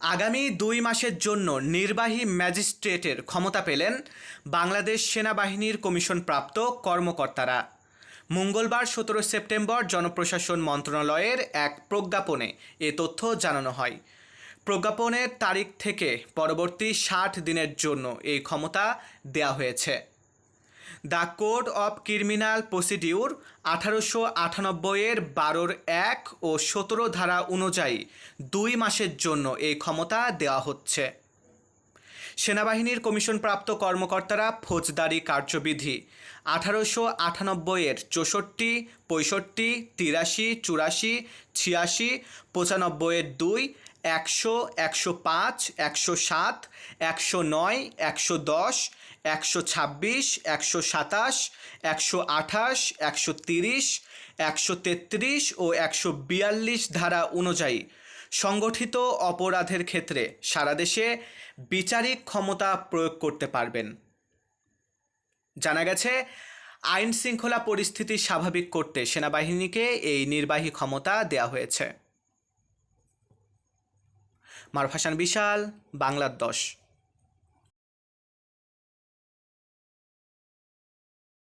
আগামী দুই মাসের জন্য নির্বাহী ম্যাজিস্ট্রেটের ক্ষমতা পেলেন বাংলাদেশ সেনাবাহিনীর কমিশনপ্রাপ্ত কর্মকর্তারা। মঙ্গলবার সতেরো সেপ্টেম্বর জনপ্রশাসন মন্ত্রণালয়ের এক প্রজ্ঞাপনে এ তথ্য জানানো হয়। প্রজ্ঞাপনের তারিখ থেকে পরবর্তী ষাট দিনের জন্য এই ক্ষমতা দেয়া হয়েছে। The code of criminal procedure আঠারোশো আটানব্বইয়ের বারোর এক ও সতেরো ধারা অনুযায়ী দুই মাসের জন্য এই ক্ষমতা দেওয়া হচ্ছে। সেনাবাহিনীর কমিশনপ্রাপ্ত কর্মকর্তারা ফৌজদারি কার্যবিধি। আঠারোশো আটানব্বইয়ের চৌষট্টি, পঁয়ষট্টি, তিরাশি, চুরাশি, ছিয়াশি পঁচানব্বইয়ের দুই, একশো একশো পাঁচ, একশো সাত, একশো নয়, একশো দশ, একশো ছাব্বিশ, একশো সাতাশ, একশো আঠাশ, একশো তিরিশ, একশো তেত্রিশ ও একশো বিয়াল্লিশ ধারা অনুযায়ী সংগঠিত অপরাধের ক্ষেত্রে সারা দেশে বিচারিক ক্ষমতা প্রয়োগ করতে পারবেন। জানা গেছে, আইন শৃঙ্খলা পরিস্থিতি স্বাভাবিক করতে সেনাবাহিনীকে এই নির্বাহী ক্ষমতা দেয়া হয়েছে। মারফাসান বিশাল, বাংলার দশ।